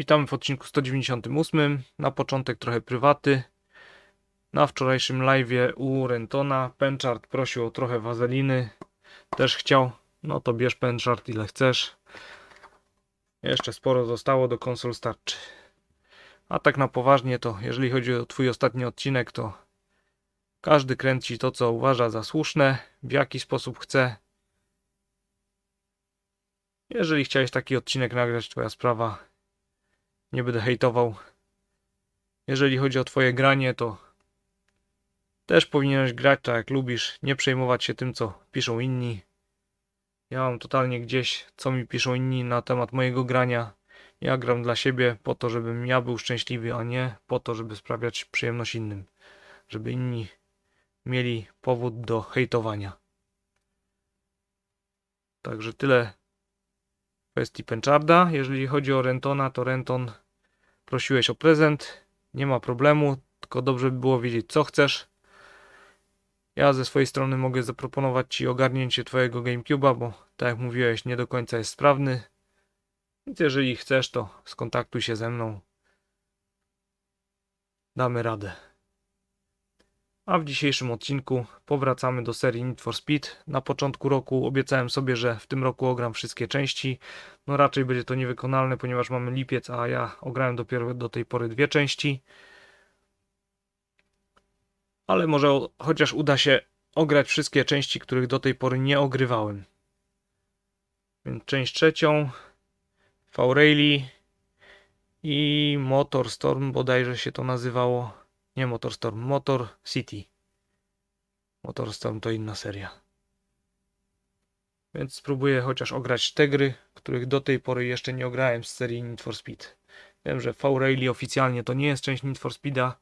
Witamy w odcinku 198. Na początek trochę prywaty. Na wczorajszym live'ie u Rentona Penchard prosił o trochę wazeliny. Też chciał. No to bierz Penchard ile chcesz. Jeszcze sporo zostało do konsol starczy. A tak na poważnie to, jeżeli chodzi o twój ostatni odcinek, to każdy kręci to, co uważa za słuszne, w jaki sposób chce. Jeżeli chciałeś taki odcinek nagrać, twoja sprawa. Nie będę hejtował. Jeżeli chodzi o twoje granie, to też powinieneś grać tak jak lubisz, nie przejmować się tym, co piszą inni. Ja mam totalnie gdzieś, co mi piszą inni na temat mojego grania. Ja gram dla siebie po to, żebym ja był szczęśliwy, a nie po to, żeby sprawiać przyjemność innym. Żeby inni mieli powód do hejtowania. Także tyle kwestii Pencharda. Jeżeli chodzi o Rentona, to Renton prosiłeś o prezent. Nie ma problemu, tylko dobrze by było wiedzieć, co chcesz. Ja ze swojej strony mogę zaproponować Ci ogarnięcie Twojego GameCube'a, bo tak jak mówiłeś, nie do końca jest sprawny. Więc jeżeli chcesz, to skontaktuj się ze mną. Damy radę. A w dzisiejszym odcinku powracamy do serii Need for Speed. Na początku roku obiecałem sobie, że w tym roku ogram wszystkie części. No raczej będzie to niewykonalne, ponieważ mamy lipiec, a ja ograłem dopiero do tej pory dwie części. Ale może chociaż uda się ograć wszystkie części, których do tej pory nie ogrywałem. Więc część trzecią, V-Rally i Motor Storm bodajże się to nazywało. Nie Motor Storm, Motor City. Motor Storm to inna seria. Więc spróbuję chociaż ograć te gry, których do tej pory jeszcze nie ograłem z serii Need for Speed. Wiem, że V-Rally oficjalnie to nie jest część Need for Speeda,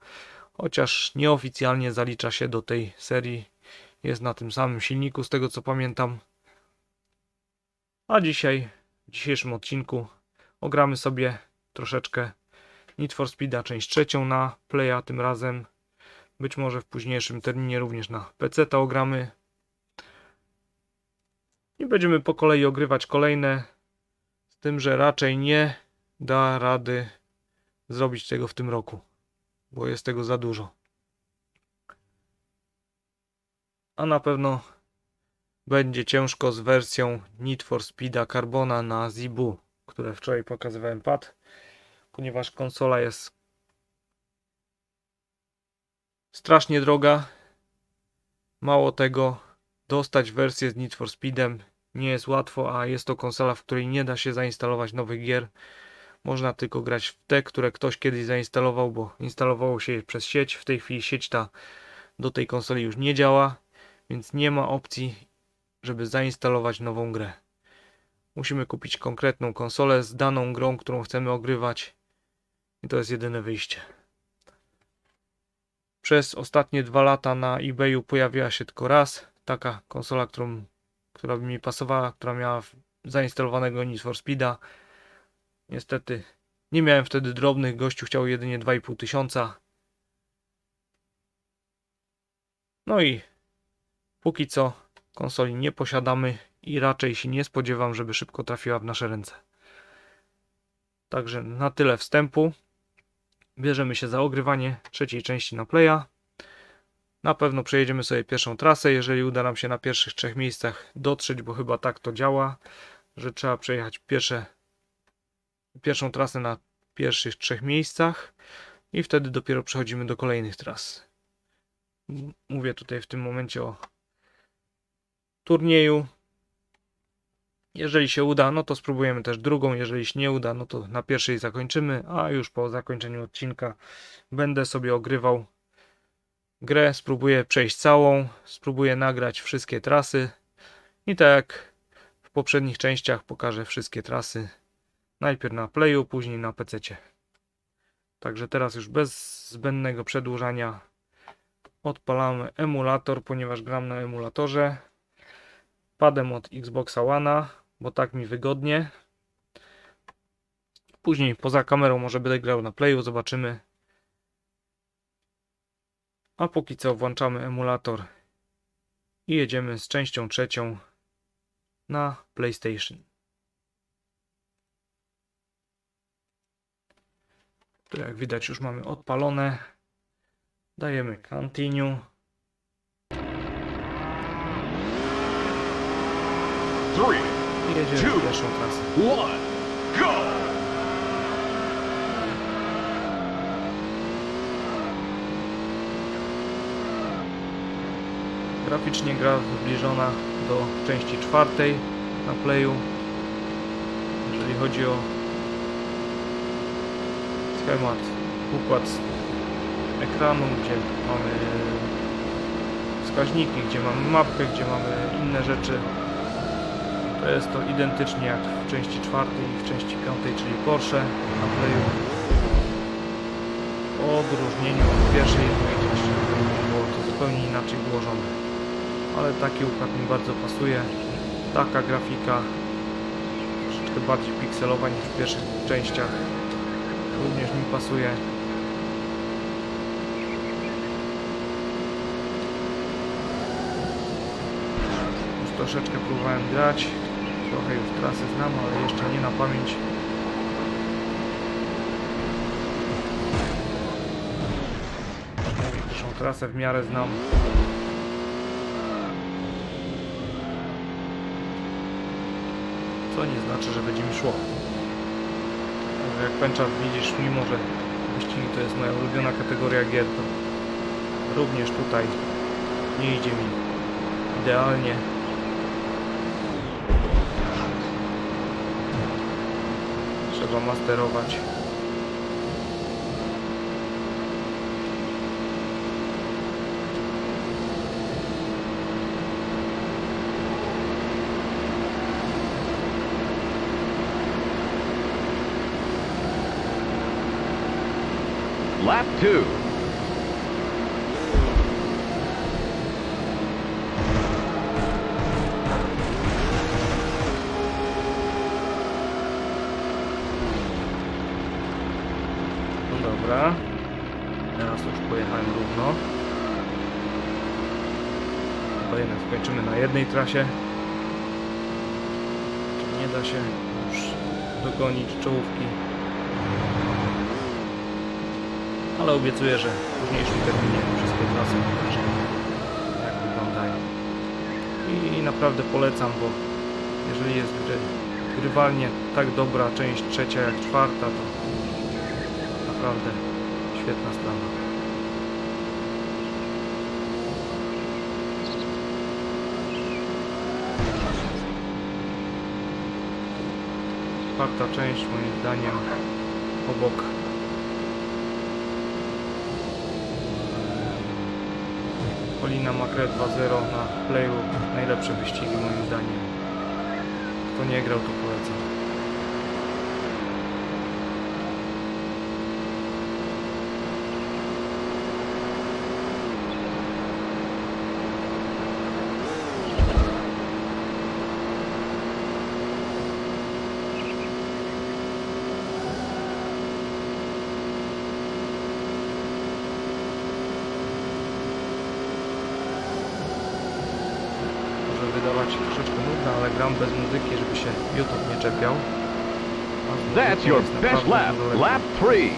chociaż nieoficjalnie zalicza się do tej serii. Jest na tym samym silniku, z tego co pamiętam. A dzisiaj, w dzisiejszym odcinku, ogramy sobie troszeczkę Need for Speeda część trzecią na Playa tym razem. Być może w późniejszym terminie również na PC to ogramy. I będziemy po kolei ogrywać kolejne. Z tym, że raczej nie da rady zrobić tego w tym roku, bo jest tego za dużo. A na pewno będzie ciężko z wersją Need for Speeda Carbona na Zibu, które wczoraj pokazywałem pad, ponieważ konsola jest strasznie droga. Mało tego, dostać wersję z Need for Speedem nie jest łatwo, a jest to konsola, w której nie da się zainstalować nowych gier. Można tylko grać w te, które ktoś kiedyś zainstalował, bo instalowało się je przez sieć. W tej chwili sieć ta do tej konsoli już nie działa, więc nie ma opcji, żeby zainstalować nową grę. Musimy kupić konkretną konsolę z daną grą, którą chcemy ogrywać. I to jest jedyne wyjście. Przez ostatnie dwa lata na eBayu pojawiła się tylko raz taka konsola, którą, która by mi pasowała, która miała zainstalowanego Need for Speeda. Niestety nie miałem wtedy drobnych, gościu chciał jedynie 2,5 tysiąca. No i póki co konsoli nie posiadamy i raczej się nie spodziewam, żeby szybko trafiła w nasze ręce. Także na tyle wstępu. Bierzemy się za ogrywanie trzeciej części na Playa. Na pewno przejedziemy sobie pierwszą trasę, jeżeli uda nam się na pierwszych trzech miejscach dotrzeć, bo chyba tak to działa, że trzeba przejechać pierwsze, pierwszą trasę na pierwszych trzech miejscach i wtedy dopiero przechodzimy do kolejnych tras. Mówię tutaj w tym momencie o turnieju. Jeżeli się uda, no to spróbujemy też drugą. Jeżeli się nie uda, no to na pierwszej zakończymy, a już po zakończeniu odcinka będę sobie ogrywał grę, spróbuję przejść całą, spróbuję nagrać wszystkie trasy i tak jak w poprzednich częściach pokażę wszystkie trasy. Najpierw na Playu, później na PC. Także teraz już bez zbędnego przedłużania odpalamy emulator, ponieważ gram na emulatorze. Padem od Xboxa One'a, bo tak mi wygodnie. Później poza kamerą może będę grał na Playu, zobaczymy. A póki co włączamy emulator i jedziemy z częścią trzecią na PlayStation. Tu jak widać już mamy odpalone. Dajemy continue. Three, jedziemy pierwszą trasę. one, go! Graficznie gra zbliżona do części czwartej na playu. Jeżeli chodzi o schemat, układ ekranu, gdzie mamy wskaźniki, gdzie mamy mapkę, gdzie mamy inne rzeczy. To jest to identycznie jak w części czwartej i w części piątej, czyli Porsche na playu. Po odróżnieniu od pierwszej i drugiej części, było to zupełnie inaczej ułożone ale taki układ mi bardzo pasuje. Taka grafika, troszeczkę bardziej pikselowa niż w pierwszych częściach, również mi pasuje. Troszeczkę próbowałem grać, trochę już trasy znam, ale jeszcze nie na pamięć. Pierwszą trasę w miarę znam. co nie znaczy, że będzie mi szło. Jak pęcza widzisz, mimo że wyścigi to jest moja ulubiona kategoria gier, to również tutaj nie idzie mi idealnie. Trzeba masterować. Lap two. No dobra. Teraz już pojechałem równo. Chyba jednak skończymy Czy nie da się już dogonić czołówki. Ale obiecuję, że w późniejszym terminie wszystkie trasy pokażę jak wyglądają. I naprawdę polecam, bo jeżeli jest gry, grywalnie tak dobra część trzecia jak czwarta, to Naprawdę świetna sprawa. Czwarta część moim zdaniem obok Polina Macre 2.0 na playu najlepsze wyścigi moim zdaniem. Kto nie grał to polecam. może wydawać się troszeczkę gram bez muzyki, żeby się YouTube nie czepiał. That's your best lap. Lap three.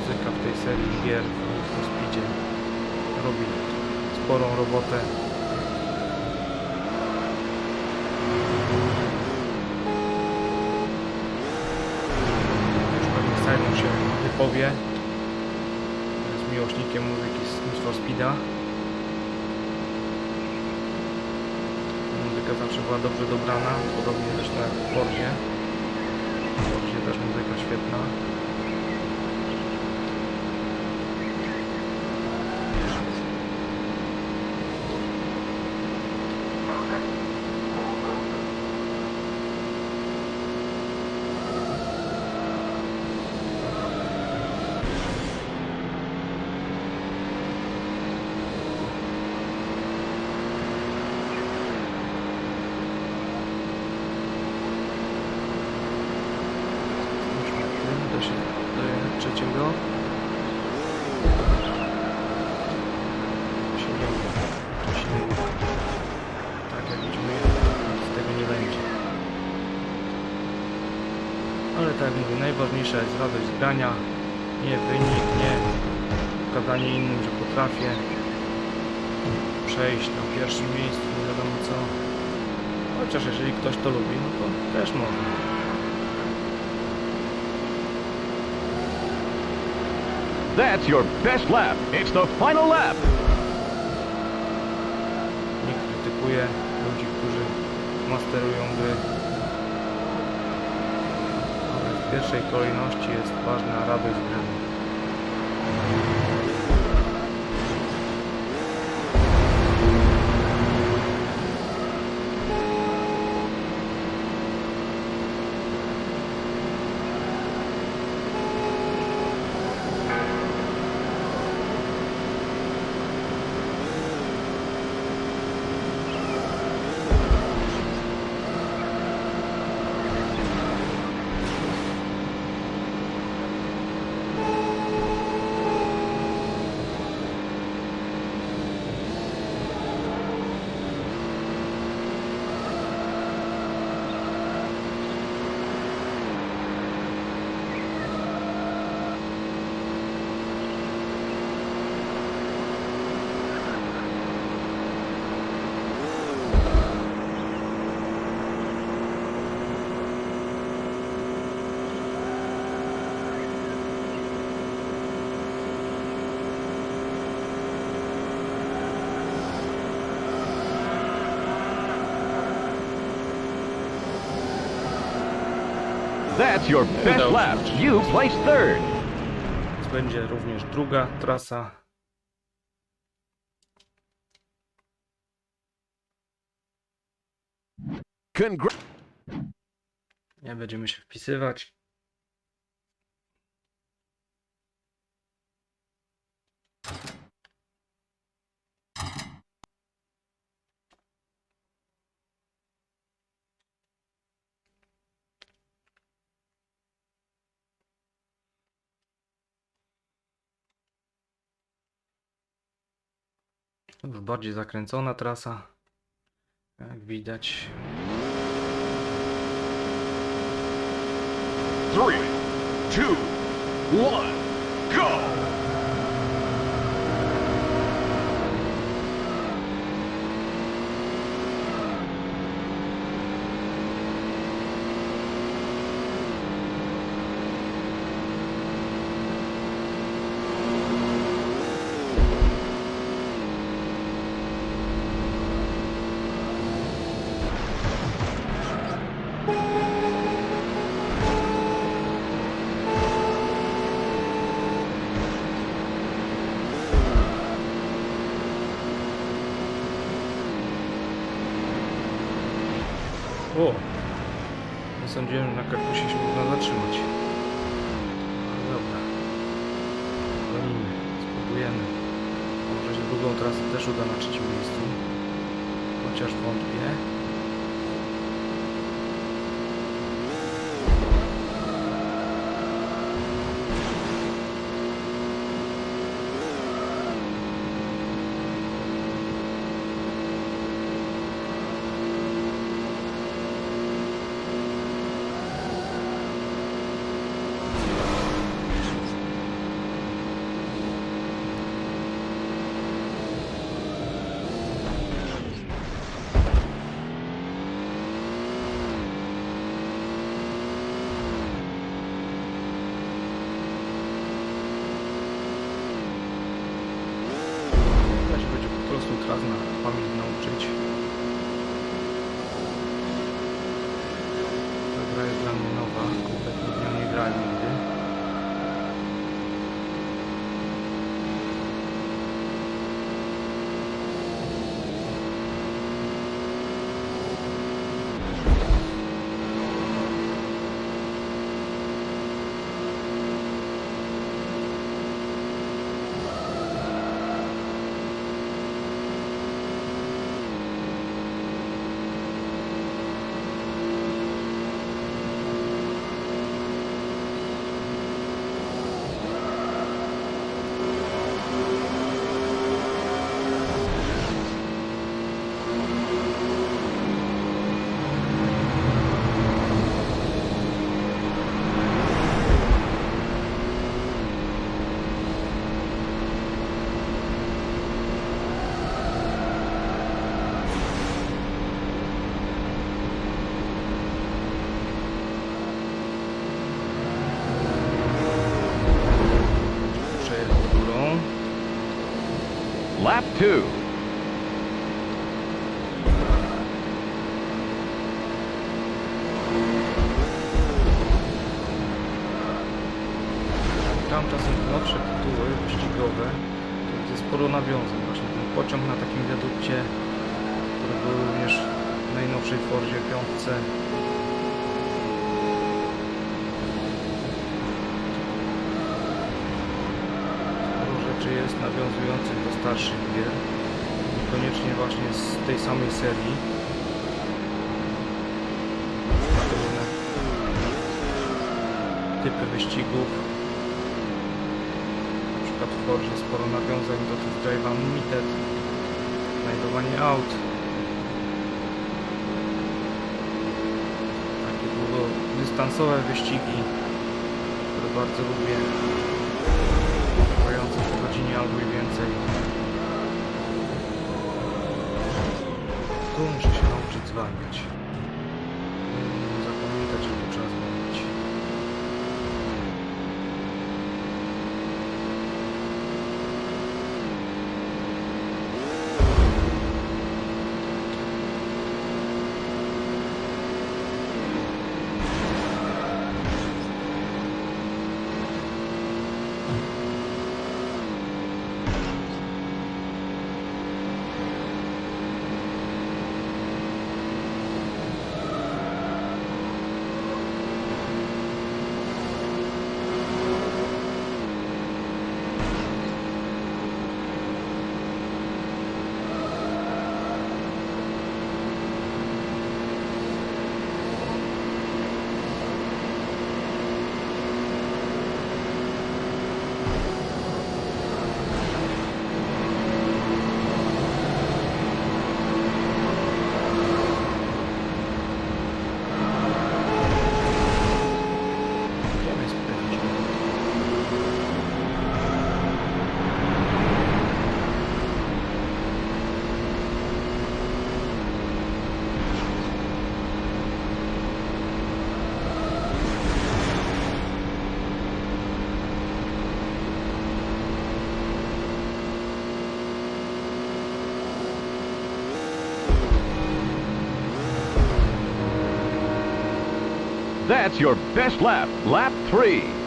Muzyka w tej serii gier w Speedzie robi sporą robotę. Już pewnie Simon się wypowie. Jest miłośnikiem muzyki z Need for Speeda. Muzyka zawsze była dobrze dobrana, podobnie w Forzie. W Forzie też muzyka świetna. Tym do, się, do trzeciego. Siódemego. Wcześniej. Tak jak widzimy, nic z tego nie będzie. Ale tak jak mówię, najważniejsza jest radość grania, nie wynik, nie pokazanie innym, że potrafię przejść na pierwszym miejscu, nie wiadomo co. Chociaż jeżeli ktoś to lubi, no to też można. That's your best lap. It's the final lap. Nie krytykuję ludzi, którzy masterują gry. W pierwszej kolejności jest ważna radość gry. That's your best lap. You placed third. Więc będzie również druga trasa. Congra- Nie będziemy się wpisywać. Już bardziej zakręcona trasa. Jak widać. Three, two, one, go. O! Nie sądziłem, że na kaktusie się można zatrzymać. No dobra. Gonimy, spróbujemy. Może się drugą trasę też uda na trzecim miejscu. Chociaż wątpię. Da się będzie po prostu teraz na pamięć nauczyć. Ta gra jest dla mnie nowa, kompletnie nie grałem nigdy. Tytuły wyścigowe, to jest sporo nawiązań. Właśnie ten pociąg na takim wiadukcie, który był również w najnowszej Fordzie 5. Sporo rzeczy jest nawiązujących do starszych gier. Niekoniecznie właśnie z tej samej serii. Typy wyścigów. W Fordzie sporo nawiązań do tych Drive Unlimited, znajdowanie aut. Takie długodystansowe wyścigi, które bardzo lubię. Trwające po godzinie albo i więcej. Tu muszę się nauczyć zwalniać. That's your best lap. Lap three.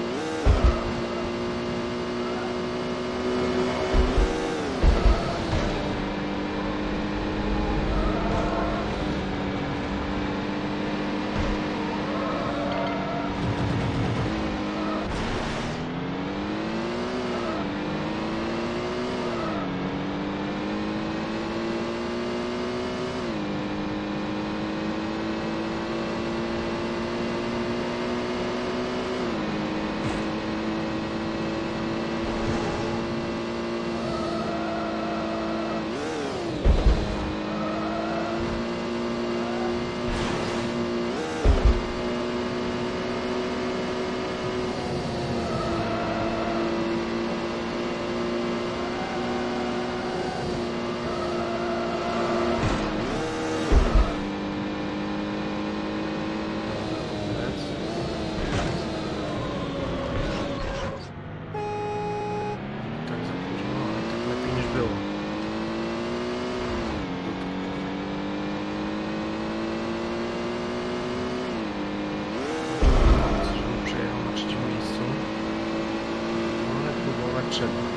potrzeba.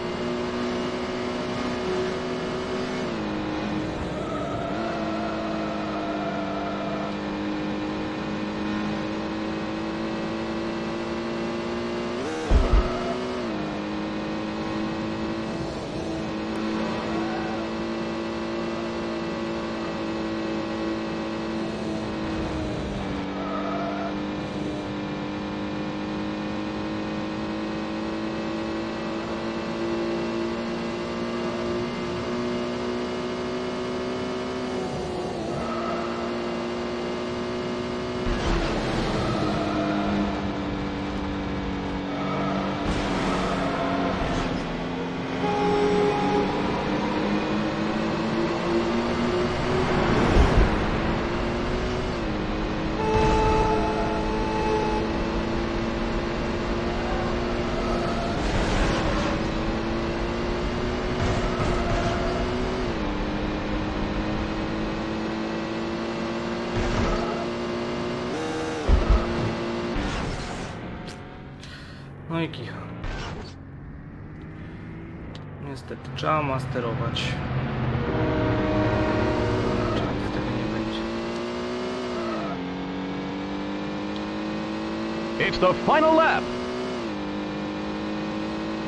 Trzeba. I kicha. Niestety, trzeba masterować. Inaczej nie będzie. It's the final lap.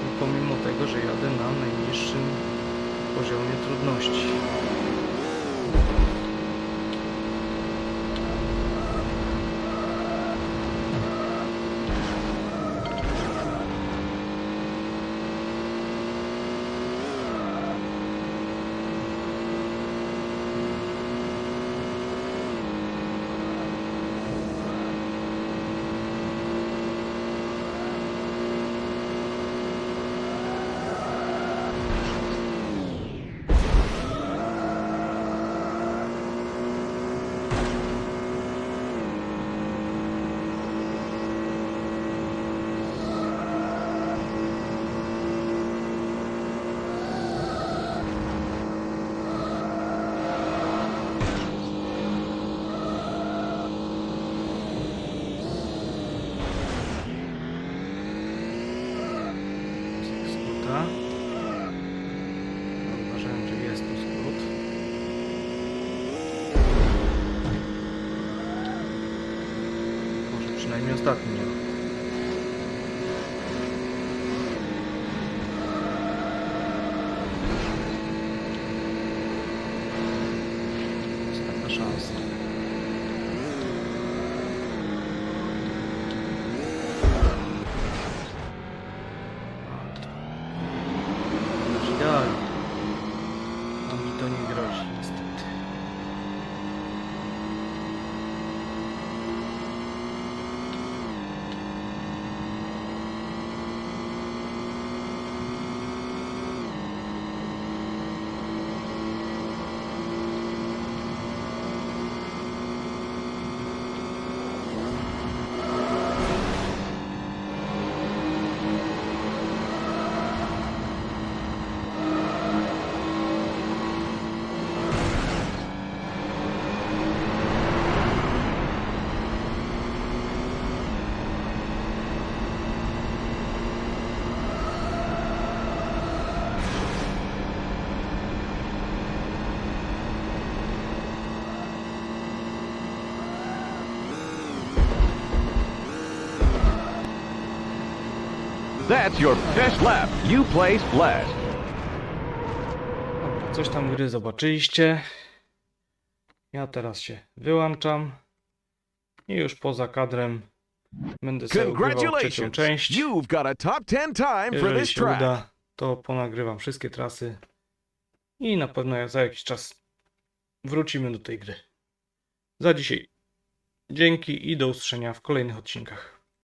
I pomimo tego, że jadę na najniższym poziomie trudności. That's your best lap. You placed last. Dobra, coś tam gry zobaczyliście. Ja teraz się wyłączam. I już poza kadrem będę sobie ogrywał trzecią część. You've got a top 10 time for Jeżeli this się track. uda, to ponagrywam wszystkie trasy. I na pewno za jakiś czas wrócimy do tej gry. Za dzisiaj dzięki i do usłyszenia w kolejnych odcinkach.